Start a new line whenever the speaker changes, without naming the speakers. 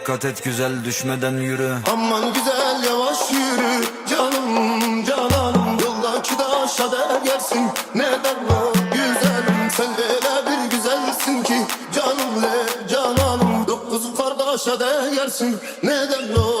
Dikkat et güzel düşmeden yürü.
Aman güzel yavaş yürü. Canım cananım Yoldaki taşa da gelsin neden o güzelim Sen öyle bir güzelsin ki. Canım le cananım Dokuz kardeşe de gelsin neden o